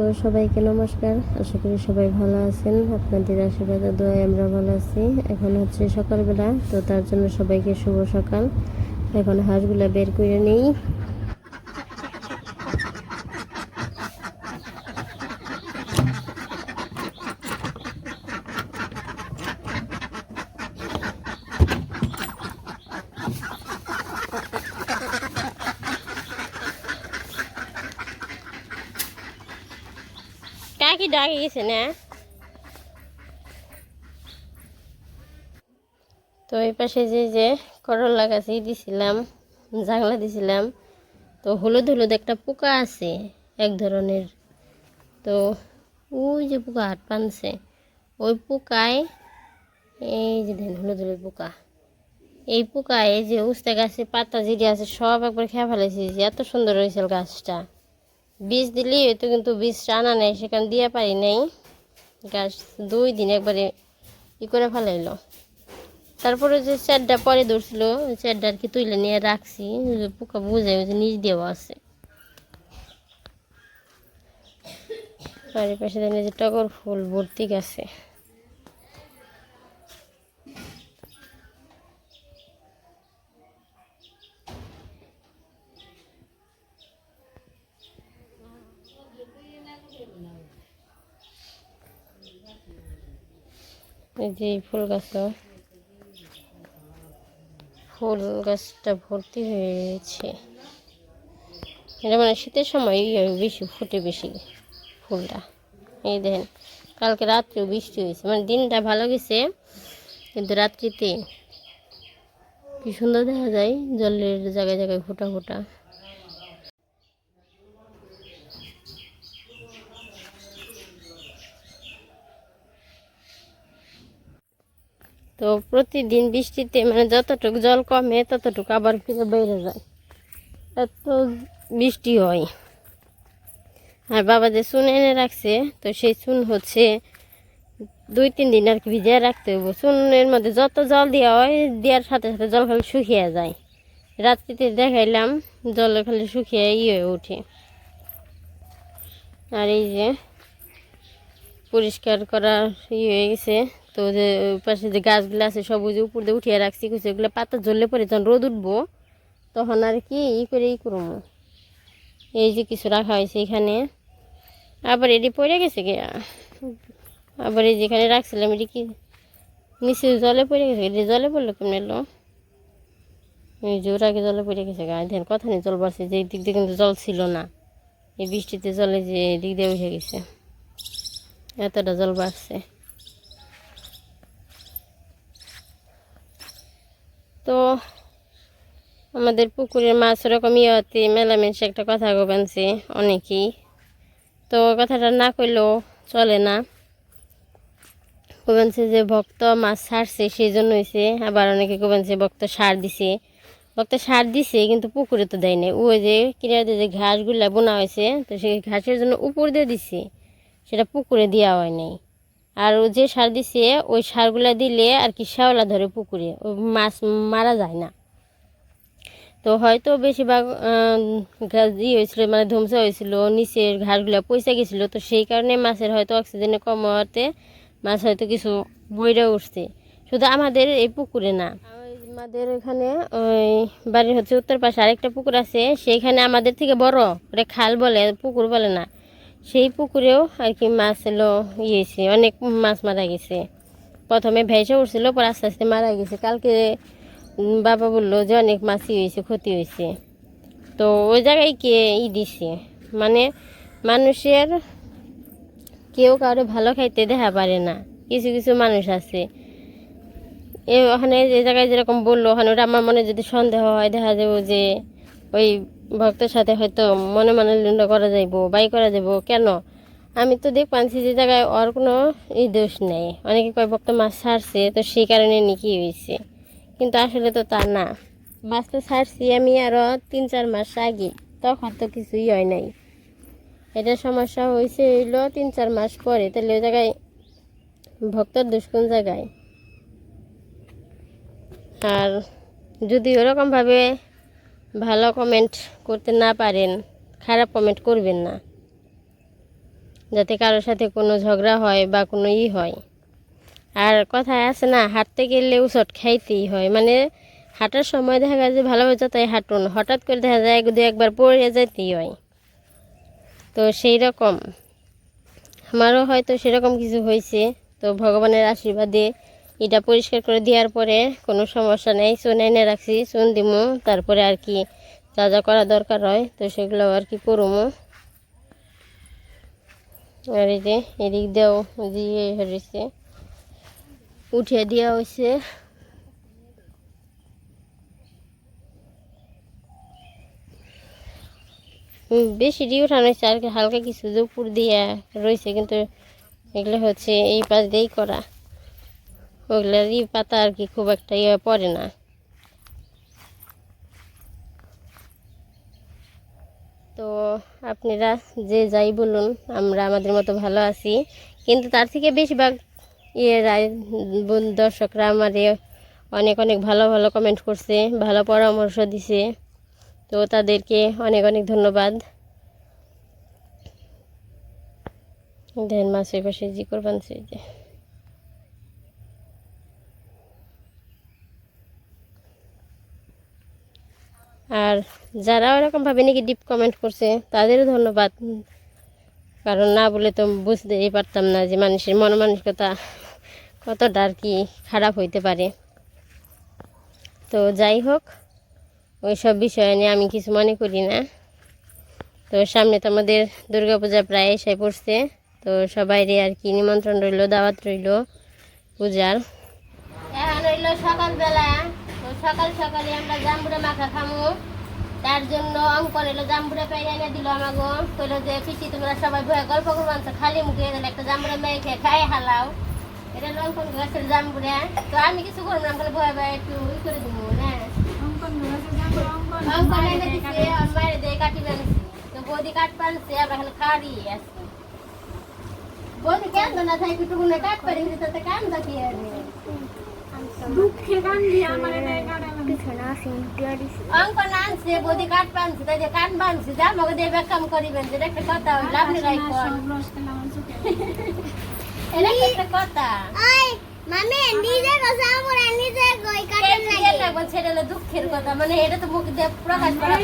তো সবাইকে নমস্কার। আশা করি সবাই ভালো আছেন। আপনাদের আশীর্বাদ দোয়ায় আমরা ভালো আছি। এখন হচ্ছে সকালবেলা, তো তার জন্য সবাইকে শুভ সকাল। এখন হাঁসগুলা বের করে নেই। কাকি না। তো এই পাশে যে যে করলা গাছে দিছিলাম জাংলা দিছিলাম, তো হলুদ হলুদ একটা পোকা আছে, এক ধরনের। তো ওই যে পোকা হাত পানছে ওই পোকায়, এই যে দেন হলুদ হলুদ পোকা, এই পোকায় যে উস্তা গাছে পাতা জিরি আছে, সব একবার খেয়ে ফেলেছি যে, এত সুন্দর হয়েছিল গাছটা। বীজ দিলেই হয়তো কিন্তু বীজ আনা নেই, সেখানে দিয়ে পারি নেই। গাছ দুই দিন একবারে ই করে ফেলাইল তারপরে যে চ্যাডটা পরে ধরছিল চারটা আর কি তুলে নিয়ে রাখছি পোকা বুঝে যে নিজ দিয়েও আছে। আর পাশে যে টগর ফুল ভর্তি গেছে। এই যে ফুল গাছটা। ফুল গাছটা ভর্তি হয়েছে এটা মানে শীতের সময় বেশি ফুটে বেশি ফুলটা। এই দেখেন, কালকে রাত্রেও বৃষ্টি হয়েছে। মানে দিনটা ভালো গেছে, কিন্তু রাত্রিতে কি সুন্দর দেখা যায়, জলের জায়গায় জায়গায় ফোটা ফোটা। তো প্রতিদিন বৃষ্টিতে মানে যতটুকু জল কমে ততটুকু আবার ফিরে বেড়ে যায়। এত বৃষ্টি হয়। আর বাবা যে চুন এনে রাখছে, তো সেই চুন হচ্ছে দুই, তিন দিন আর কি ভিজিয়ে রাখতে হবে চুনের মধ্যে যত জল দেওয়া হয়, দেওয়ার সাথে সাথে জল খালি শুকিয়ে যায়। রাত্রিতে দেখাইলাম, জল খালি শুকিয়ে ইয়ে হয়ে ওঠে। আর এই যে পরিষ্কার করা ইয়ে হয়ে গেছে। তো যে পাশে যে গাছগুলো আছে, সব ওই যে উপর দিয়ে উঠিয়ে রাখছি কিছু এগুলো পাতা জ্বললে পরে যখন রোদ উঠবো, তখন আর কি ই করে ই করব। এই যে কিছু রাখা হয়েছে এখানে। আবার এটি পড়ে গেছে কি আবার এই যেখানে রাখছিলাম, এটি কি নিচে জলে পড়ে গেছে এটি জলে পড়ল কেমন এলো এই ওর আগে জলে পড়ে গেছে গা। ধ্যান কথা নেই, জল বাড়ছে, যে দিক দিয়ে কিন্তু জল ছিল না। এই বৃষ্টিতে জলে যে দিক দিয়ে উঠে গেছে। এতটা জল বাড়ছে। তো আমাদের পুকুরের মাছ ওরকম ইয়েতে মেলামেশে একটা কথা গোবানছে অনেকেই। তো কথাটা না করলেও চলে না। গোবানছে যে ভক্ত মাছ ছাড়ছে সেই জন্য হয়েছে আবার অনেকে গোবানছে ভক্ত সার দিছে। ভক্ত সার দিছে, কিন্তু পুকুরে তো দেয় নাই। ওই যে কিনারে যে ঘাসগুলা বোনা হয়েছে, তো সেই ঘাসের জন্য উপর দিয়ে দিছে। সেটা পুকুরে দেওয়া হয় নাই। আর ও যে সার দিছে, ওই সারগুলা দিলে আর কি শ্যাওলা ধরে পুকুরে, ওই মাছ মারা যায় না। তো হয়তো বেশিরভাগ ই হয়েছিল মানে ধ্বংস হয়েছিল, নিচের ঘাসগুলো পয়সা গেছিল, তো সেই কারণে মাছের হয়তো অক্সিজেনে কম হওয়াতে মাছ হয়তো কিছু বইরে উঠছে। শুধু আমাদের এই পুকুরে না। আমাদের এখানে, ওই বাড়ির হচ্ছে উত্তর পাশে আরেকটা পুকুর আছে, সেইখানে আমাদের থেকে বড়, ওটা খাল বলে, পুকুর বলে না। সেই পুকুরেও আর কি মাছ এলো ইয়েছে অনেক মাছ মারা গেছে। প্রথমে ভেসে উঠছিল, পর আস্তে আস্তে মারা গেছে। কালকে বাবা বলল যে অনেক মাছই হয়েছে, ক্ষতি হয়েছে। তো ওই জায়গায় কে ই দিছে? মানে মানুষের কেউ কারও ভালো খাইতে দেখা পারে না। কিছু কিছু মানুষ আছে। এ ওখানে যে জায়গায় যেরকম বলল, ওখানে ওটা আমার মনে যদি সন্দেহ হয়, দেখা যাব যে ওই ভক্তের সাথে হয়তো মনে মনে লিন্ড করা যাইব, বাই করা যাব কেন? আমি তো দেখ পাচ্ছি যে জায়গায় ওর কোনো ই দোষ নেই। অনেকে কয় ভক্ত মাছ ছাড়ছে, তো সেই কারণে নিকি হয়েছে কিন্তু আসলে তো তা না। মাছ তো ছাড়ছি আমি আরও তিন চার মাস আগে, তখন তো কিছুই হয় নাই। এটা সমস্যা হয়েছে হইল তিন চার মাস পরে। তাহলে ওই জায়গায় ভক্তর দোষ কোন জায়গায়? আর যদি ওরকমভাবে ভালো কমেন্ট করতে না পারেন, খারাপ কমেন্ট করবেন না। যাতে কারোর সাথে কোনো ঝগড়া হয় বা কোনো ই হয়। আর কথা আছে না, হাঁটতে গেলে উচট খাইতেই হয়। মানে হাঁটার সময় দেখা যায় যে ভালোভাবে তাই হাঁটুন, হঠাৎ করে দেখা যায় দু একবার পড়ে যেতেই হয়। তো সেই রকম। আমারও হয়তো সেরকম কিছু হয়েছে। তো ভগবানের আশীর্বাদে এটা পরিষ্কার করে দেওয়ার পরে কোনো সমস্যা নেই, চুন এনে রাখছি, চুন দিমু, তারপরে আর কি যা যা করা দরকার হয়, তো সেগুলো আর কি করব আর এই যে এদিক দিয়েও দিয়ে হয়েছে, উঠিয়ে দেওয়া হয়েছে। বেশি দিয়ে উঠানো হয়েছে, আর কি হালকা কিছু যে উপর দিয়ে রয়েছে, কিন্তু এগুলো হচ্ছে এই পাশ দিয়েই করা। ওগুলার ই পাতা আর কি খুব একটা ইয়ে পড়ে না। তো আপনারা যে যাই বলুন, আমরা আমাদের মতো ভালো আছি। কিন্তু তার থেকে বেশিরভাগ ইয়েরাই দর্শকরা আমারে অনেক অনেক ভালো ভালো কমেন্ট করছে, ভালো পরামর্শ দিছে। তো তাদেরকে অনেক অনেক ধন্যবাদ। দেন মাছের পাশে জি করবান সেই যে আর যারা ওরকমভাবে নাকি ডিপ কমেন্ট করছে, তাদেরও ধন্যবাদ। কারণ না বলে তো বুঝতেই পারতাম না যে মানুষের মন মানসিকতা কতটা আর কি খারাপ হইতে পারে। তো যাই হোক ওই সব বিষয় নিয়ে আমি কিছু মনে করি না। তো সামনে তো আমাদের দুর্গাপূজা প্রায় এসে পড়ছে। তো সবাইরে আর কি নিমন্ত্রণ রইল, দাওয়াত রইল পূজার। এখন হইল সকালবেলা। সকাল সকালে আমরা জাম্বুরা মাখা খামু। তার জন্য অঙ্কন এলো জাম্বুরা পেয়ে এনে দিল আমাগো। কইলো যে পিসি তোমরা সবাই বয়ে গল্প করব আনছো খালি মুখে একটা জাম্বুরা মেয়ে খেয়ে খাই হালাও। এটা হলো অঙ্কন গাছের জাম্বুরা। তো আমি কিছু করব না বলে ভয় ভয় একটু ই করে দেবো না অঙ্কন এনে দিছে মায়ের দিয়ে কাটি বানছি। তো বৌদি কাট পানছে আমরা খাড়ি বৌদি কেন না থাকি একটু কাট পারি তাতে কাম দেখি আর দুঃখে কান্দি আমার এনে কাটালাম অঙ্কন আনছে বৌদি কাঠ পানছে তাই যে কান বানছে যা মগে দিয়ে বেকাম করিবেন যেটা একটা কথা হইল আপনি রাই কর। সব রস খেলাম আমার চোখে। এটা একটা কথা? মামি নিজে কথা আমরা নিজে গই কাটেন কেন লাগে লাগবে ছেড়ে দুঃখের কথা মানে এটা তো মুখ দিয়ে প্রকাশ করা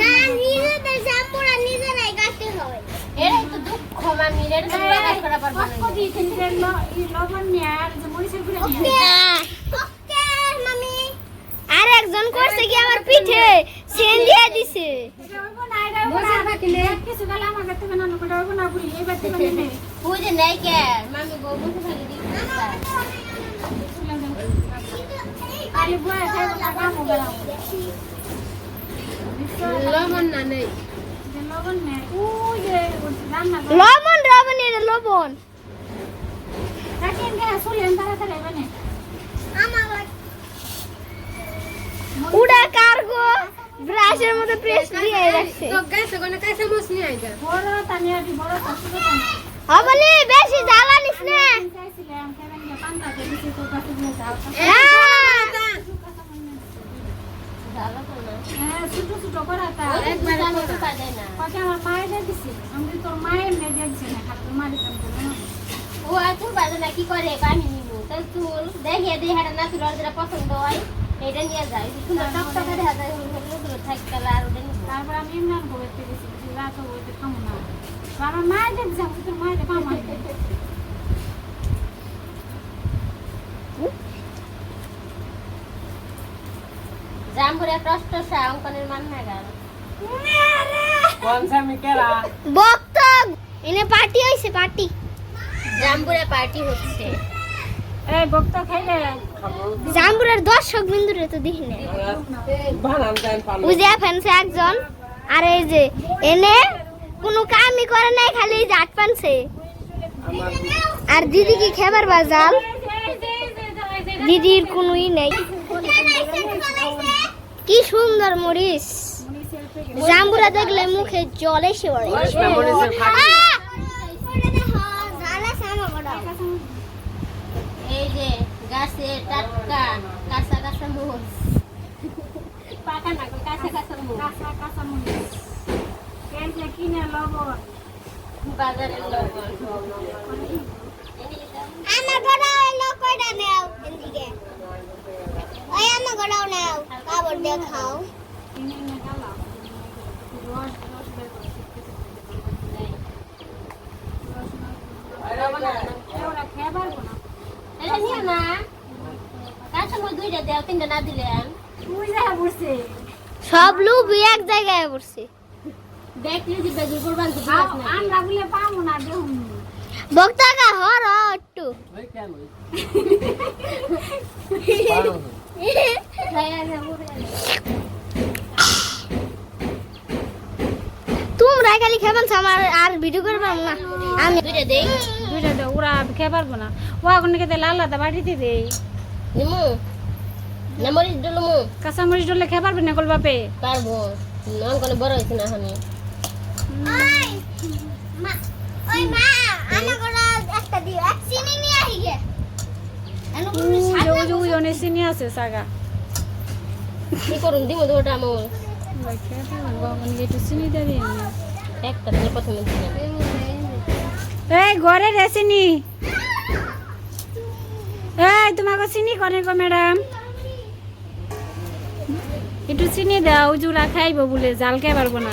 না নিজেদের আমরা নিজেরাই কাটতে তো দুঃখ মামি এটা তো প্রকাশ করা পারবে না। কত দিয়েছেন যে লবণ নিয়ে আর যে মরিচের গুঁড়া নিয়ে ওকে মামি। আর একজন করছে কি আমার পিঠে? সেন দিয়ে দিছে। বুঝে নেই কে? মামি বুঝে দিই না। লবণ না লবণ। এটা লবণ উড়া কার্গো ব্রাশের মধ্যে প্রেস দিয়ে রাখছে। ছোট তানিয়া। অবলি বেশি জ্বালানিস না। আমি চাইছিলাম, খাইবেন গে, পান্তা দিয়ে দিছি, তোর কাছে দিয়ে যাও। ভালো তো না হ্যাঁ, ছোট ছোট তা। একবার তো। না। কত আমার মায়ের আমি তোর মায়ের মেয়ে দিয়ে না, খালি তোর মায়ের দিতাম তো না। ও আচ্ছা বাজে না কি করে? আমি নিব। তাই চুল দিয়ে হাটা ন্যাচুরাল যেটা পছন্দ হয় এটা নিয়ে যায় সুন্দর টকটকে দেখা যায় হলুদ হলুদ হলুদ থাকে কালার আর ওটা নিব। তারপর আমি ইমরান বউয়ের গেছি রাত বউয়ের খাব না। আমার মায়ের দিয়ে দিছি, আমি তোর মায়ের পাবো অঙ্কনের মান নাগাল বক্ত এনে পার্টি হইছে পার্টি পার্টি হচ্ছে এই বক্ত খাইলে জাম্বুরের দর্শক বিন্দুরে তো দেখি না একজন আর এই যে এনে কোনো কামই করে নাই খালি এই যে আট পানছে আর দিদি কি খেবার বাজাল দিদির কোনো ই নেই কি সুন্দর মরিস জাম্বুরা দেখলে মুখে জল এসে পড়ে! এই যে গাছে টাটকা কাঁচা কাঁচা মোষ পাকা না কাঁচা কাঁচা মোষ কাঁচা কাঁচা মরিচ। কেনছে কিনে লবণ? বাজারের লোক আমার কয়টা নেও? এদিকে। গড়াও নেও কাপড় দিয়ে খাও কিনে এনে গেলাম রস রস বের করে ওরা খেয়ে পারব না এটা নিও না কার সময় দুইটা দেও তিনটা না দিলেন তুই যা সব লোক এক জায়গায় পড়ছে। দেখলে যে বেজুর করবান তো আমরা বলে পাবো না দেখুন বক্তাকা হর একটু। তোমরা খালি খেবেন আমার আর ভিডিও করবাম না। আমি দুইটা দেই? দুইটা দে ওরা খেয়ে পারব না। ও এখন খেতে লাল লাদা বাড়িতে দেই। নিমু না মরিচ ডলমু কাঁচা মরিচ ডলে খেয়ে পারবি না বাপে? পারব। অঙ্কনে বড় হয়েছে না আমি ওই মা আমার গলা একটা দিও এক চিনি নিয়ে আহি গে এনো কোনো ওই যে- সাদা ওই যে ওই অনেক চিনি আছে সাগা। কি করুন দিমু দুটা আমার খেয়ে একটু চিনি দিই একটা প্রথমে এই ঘরে রে চিনি। এই তোমাকে চিনি করে গো ম্যাডাম। একটু চিনি দাও জুড়া খাইব বলে জাল খাই পারব না।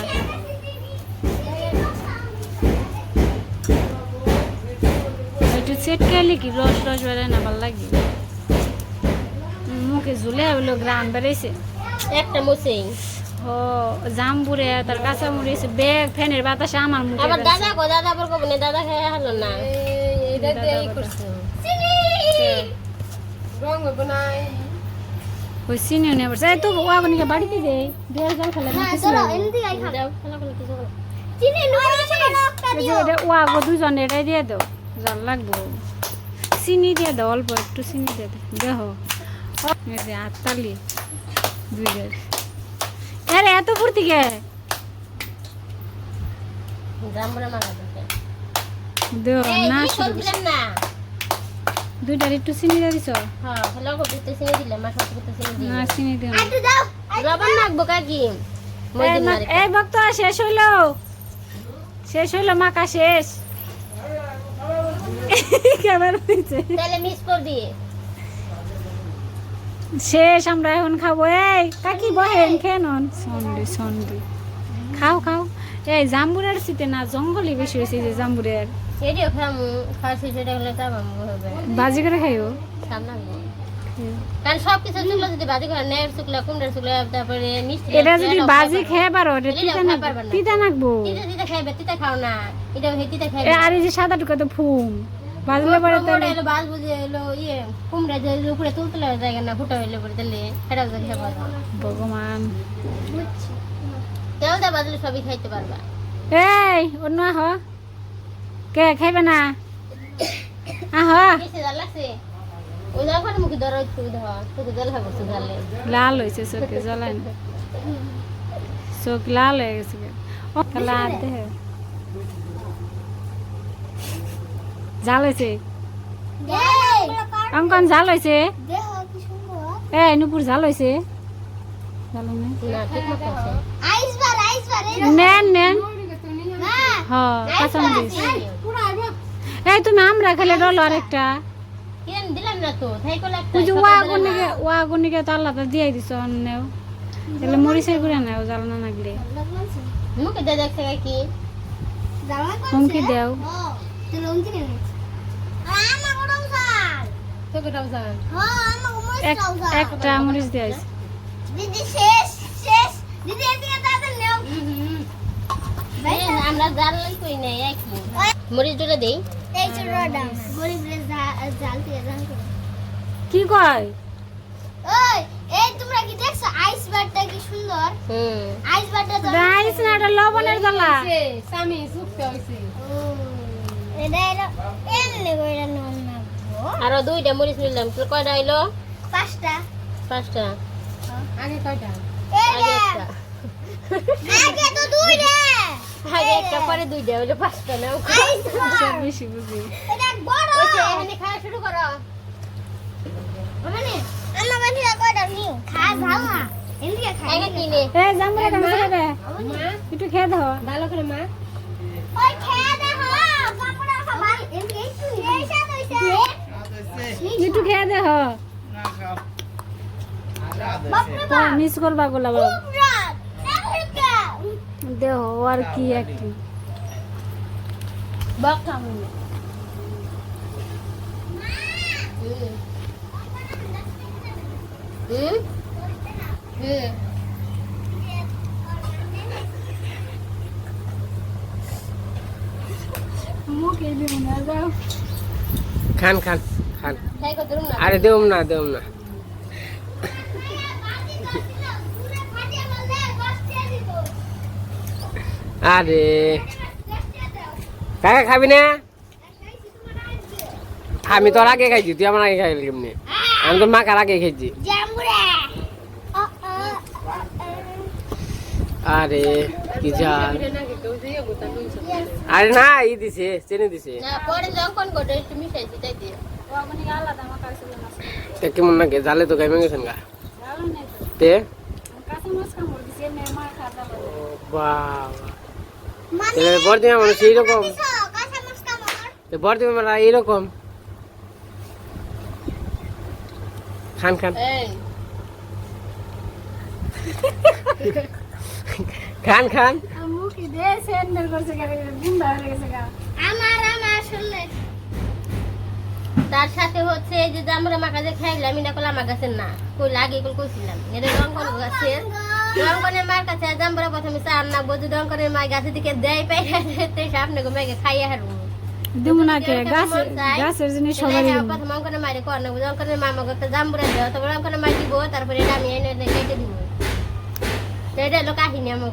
একটু খাইলে কি রস রস বেড়ায় না ভালো লাগে। মুখে ঝুলে হইল গ্রাম বেড়াইছে। একটা মুছেই। ও জাম্বুরে তার কাঁচা মুড়িয়েছে ব্যাগ ফ্যানের বাতাসে আমার মুখে আবার দাদা কো দাদা কব না দাদা খেয়ে হলো না। এটা দিয়ে করছে। রং হইব না ওই বাড়িতে দে দেড় জাল খেলে না ধরো এমনি গাই খা যাও খেলা করলে কিছু চিনি নুন একটা দিও। ওয়াগো দুজন এটাই দিয়ে দাও। জাল লাগবো। চিনি দিয়ে দাও অল্প একটু চিনি দিয়ে দাও। যে আটতালি দুই ডের আরে এত ফুর্তি কে দুইটার একটু চিনি দিছ? হ্যাঁ না চিনি দিও লবণ কাকি? এই ভক্ত শেষ হইল। শেষ হইল মাকা শেষ। কেমন হয়েছে তাহলে মিস কর দিয়ে। শেষ আমরা এখন খাব। এই কাকি বহেন খেয়ে নন। সন্ডে সন্ডে। খাও খাও। এই জাম্বুরের শীতে না জঙ্গলই বেশি হয়েছে যে জাম্বুরের। বাজি করে খাইও? সামনে কারণ সব কিছু শুকলো যদি বাজি করে নেড় শুকলো কুমড়ার শুকলো তারপরে মিষ্টি এটা যদি এটাও বাজি খাইতে খেয়ে পারো এটা তিতা না। তিতা নাকবো তিতা তিতা খাইবে তিতা খাও না। এটা তিতা খাইবে। আর এই যে সাদা টুকা তো ফুম। বাজলে পরে তাহলে বাজ বুঝে এলো ইয়ে কুমড়া যে উপরে তুলতে লাগে জায়গা না ফুটা হইলে পরে তাহলে সেটাও যে খাইবা ভগবান। তেল দা বাজলে সবই খাইতে পারবা। এই অন্য আহ। কে খাইবে না? আহ। লাল হয়েছে চোখে জ্বলাই না। চোখ লাল হয়ে গেছে। ও লাল দেহে জাল হয়েছে এই অঙ্কন জাল হয়েছে দেহ কি সুন্দর। এ নুপুর জাল হয়েছে হয় নেন নেন। এই তুমি আমরা খেলে ডলো আরেকটা। আল্লাহ দিয়ে দিছ অন্যেও তাহলে মরিচের নেও জাল না লাগলে। হুমকি দেও। একটা মরিচ দিয়ে আইছে। দিদি শেষ শেষ। দিদি এদিকে তাড়াতাড়ি নাও। আমরা জাল কই নাই একই মরিচ দেই। এই জাল জাল কি কয়? ওই এই তোমরা কি দেখছ? আইস বারটা কি সুন্দর? হুম। আইস বারটা তো রাইস না এটা লবণের জ্বালা। হইছে। এটা এটা কইরা নন আরও দুইটা মরিচ নিলাম। তোর কয়টা হইল পাঁচটা। পাঁচটা? আগে কয়টা? আগে একটা। আগে তো দুই আগে একটা পরে দুইটা হইল পাঁচটা নাও আইস বেশি বুঝি। এটা বড়। এখানে খাওয়া শুরু করো। ওখানে আমার কাছে কয়টা নিও? খা যাও না এদিকে খাই আগে কিনে। এই জামরে কাম মা। একটু খেয়ে দাও। ভালো করে মা। ওই খেয়ে একটু খেয়ে দেখ মিস করবা গোলা বাবা। দেহ আর কি একটু। হুম? হুম? খান খান খান। আরে দেউম না দেউম না। আরে। কাকা খাবি না? আমি তোর আগে খাইছি, তুই আমার আগে খাইলি কেমনি? আমি তো মাকার আগে জামুরা আরে, কি জাল। আরে না ই দিছে চেনে দিছে। ও মানে তে কেমন নাকি জালে তো গাইমে গেছেন গা। ভালো নেই তো। তে? বর্দিমা মানুষ এইরকম। তো বর্দিমা মানে এইরকম। খান খান। এই। খান খান। আমার আমার আসলে তার সাথে হচ্ছে যে জামুরা মাখা যে খাইলাম এটা করলে আমার কাছে না। কই লাগে এগুলো কইছিলাম? এটা গাছের মার কাছে জামুরা প্রথমে চার না মা দিকে দেয় পাই সামনে গো খাইয়া দিব না কে? গাছে গাছের জিনিস সবারই প্রথম একটা তারপরে মা দিব তারপরে এটা আমি এনে কেটে দিব। এটা হলো কাহিনী আমাকে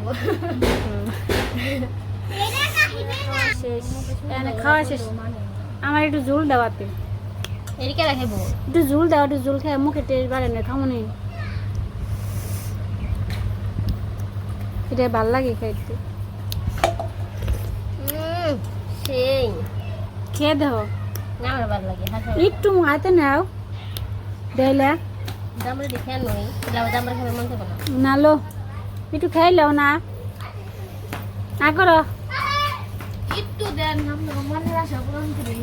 খাওয়া শেষ। আমার একটু ঝোল দেওয়াতে। এদিকে রাখব একটু ঝোল দাও একটু ঝোল খেয়ে মুখে টেস্ট বাড়ে না খামো নেই এটা ভালো লাগে খাইতে। সেই। খেয়ে দেহ। না আমার ভালো লাগে একটু হাতে নাও। দেইলে। জামুরা দেখে নই জামুরা খাবে মন থাকবে না। নালো। একটু খাইলেও না। না করো। একটু দেন মনের আশা পূরণ করি।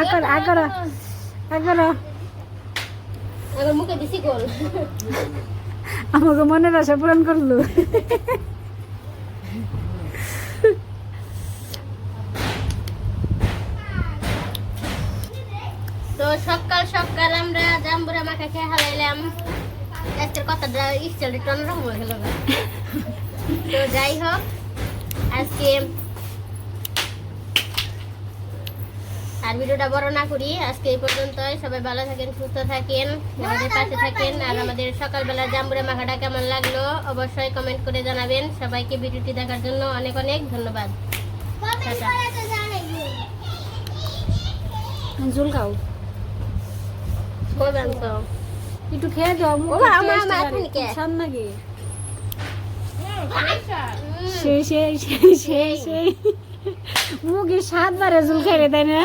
আগর আগর আগর আমার মুখে বেশি গোল। আমাকে মনের আশা পূরণ করল। তো সকাল সকাল আমরা জাম্বুরা মাখা খেয়ে হালাইলাম আজকের কথাটা স্টাইলটা অন্যরকম হয়ে গেল তো যাই হোক আজকে আর ভিডিওটা বড় না করি আজকে এই পর্যন্তই। সবাই ভালো থাকেন সুস্থ থাকেন আমাদের পাশে থাকেন। আর আমাদের সকালবেলা জাম্বুরা মাখাটা কেমন লাগল অবশ্যই কমেন্ট করে জানাবেন। সবাইকে ভিডিওটি দেখার জন্য অনেক অনেক ধন্যবাদ। ঝোল খাও একটু খেয়ে দাও নাকি সেই সেই সেই সেই মুখে সাতবারে তাই না?